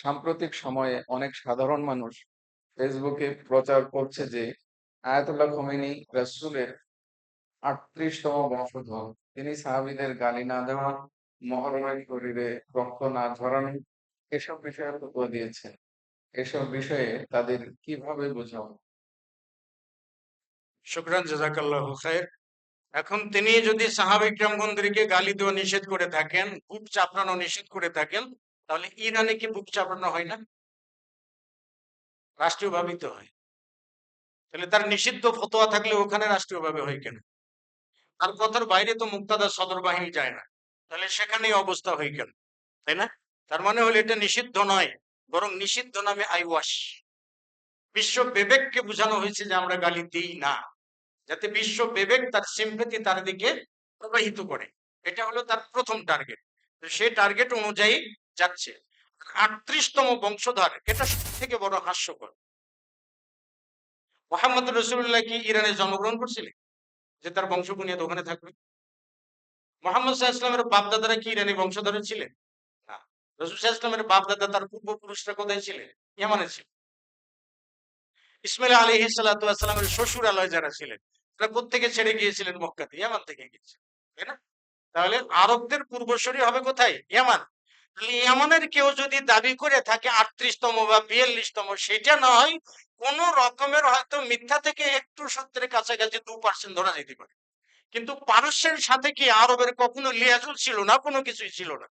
সাম্প্রতিক সময়ে অনেক সাধারণ মানুষ ফেসবুকে প্রচার করছে যে আয়াতুল্লাহ খোমেনি রাসূলের আটত্রিশতম বংশধর। তিনি সাহাবীদের গালি না দেওয়া মহরমের শরীরে রক্ত না ঝরানো, এসব বিষয়ে ফতোয়া দিয়েছেন। এসব বিষয়ে তাদের কীভাবে বোঝাবো শুক্রান, জাজাকাল্লাহ খায়ের। এখন তিনি যদি সাহাবিক রামগন্ধীকে গালি দেওয়া নিষেধ করে থাকেন বুক চাপড়ানো নিষেধ করে থাকেন তাহলে ইরানে কি বুক চাপড়ানো হয় না? রাষ্ট্রীয় ভাবিত হয়। তাহলে তার নিষিদ্ধ ফতোয়া থাকলে ওখানে রাষ্ট্রীয় ভাবে হয় কেন? তার কথার বাইরে তো মুক্তাদা সদর বাহিনী যায় না। তাহলে সেখানে এই অবস্থা হয় কেন? তাই না? তার মানে হলো এটা নিষিদ্ধ নয়, বরং নিষিদ্ধ নামে আইওয়াস। বিশ্ব বিবেককে বোঝানো হয়েছে যে আমরা গালি দিই না, যাতে বিশ্ব বিবেক তার সিম্পেতি তার দিকে প্রবাহিত করে। এটা হলো তার প্রথম টার্গেট সেই টার্গেট অনুযায়ী যাচ্ছে। আটত্রিশতম বংশধর, এটা সব থেকে বড় হাস্যকর। মোহাম্মদ রসুল্লাহ কি ইরানে জন্মগ্রহণ করছিলেন? যে তার বংশ বুনিয়াদ ওখানে থাকবে? মোহাম্মদ সাহা ইসলামের বাপদাদারা কি ইরানি বংশধর ছিলেন? না। রসুল সাহা ইসলামের বাপদাদা তার পূর্বপুরুষরা কোথায় ছিলেন? ইয়ামানে ছিল ইসমাইল আলী সাল্লামের শ্বশুরালয় যারা ছিলেন, তারা কোথেকে ছেড়ে গিয়েছিলেন মক্কাতে? ইয়ামান থেকে গিয়েছিলেন, তাই না? তাহলে আরবদের পূর্বসরী হবে কোথায়? ইয়ামান ইয়ামানের কেউ যদি দাবি করে থাকে আটত্রিশতম বা বিয়াল্লিশতম, সেটা নয় কোন রকমের হয়তো মিথ্যা থেকে একটু সত্যের কাছাকাছি দু পার্সেন্ট ধরা যেতে পারে। কিন্তু পারস্যের সাথে কি আরবের কখনো লিয়াজুল ছিল না? কোনো কিছুই ছিল না।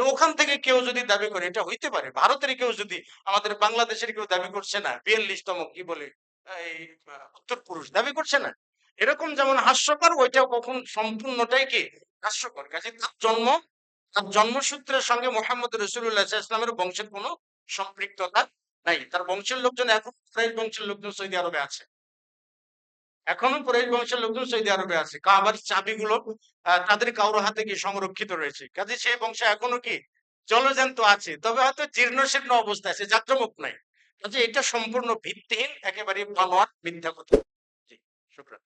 ওখান থেকে কেউ যদি দাবি করে, এটা হইতে পারে। ভারতের কেউ যদি, আমাদের বাংলাদেশের কেউ দাবি করছে না, বিয়াল্লিশতম কি বলে, এই, উত্তর পুরুষ দাবি করছে না? এরকম যেমন হাস্যকর, ওইটাও কখন সম্পূর্ণটাই কি হাস্যকর? কাজে তার জন্ম তার জন্মসূত্রের সঙ্গে মোহাম্মদ রসুল্লাহ ইসলামের বংশের কোনো সম্পৃক্ততা নাই। তার বংশের লোকজন এখন কুরাইশ বংশের লোকজন সৌদি আরবে আছে। এখনও কুরাইশ বংশের লোকজন সৌদি আরবে আছে। কাবার চাবিগুলো তাদের কারোর হাতে কি সংরক্ষিত রয়েছে। কাজে সেই বংশ এখনও কি জলজান্ত আছে, তবে হয়তো জীর্ণ শীর্ণ অবস্থায় আছে, যাত্রামুখ নাই। কাজে এটা সম্পূর্ণ ভিত্তিহীন, একেবারে বানোয়াট মিথ্যা কথা। শুক্রান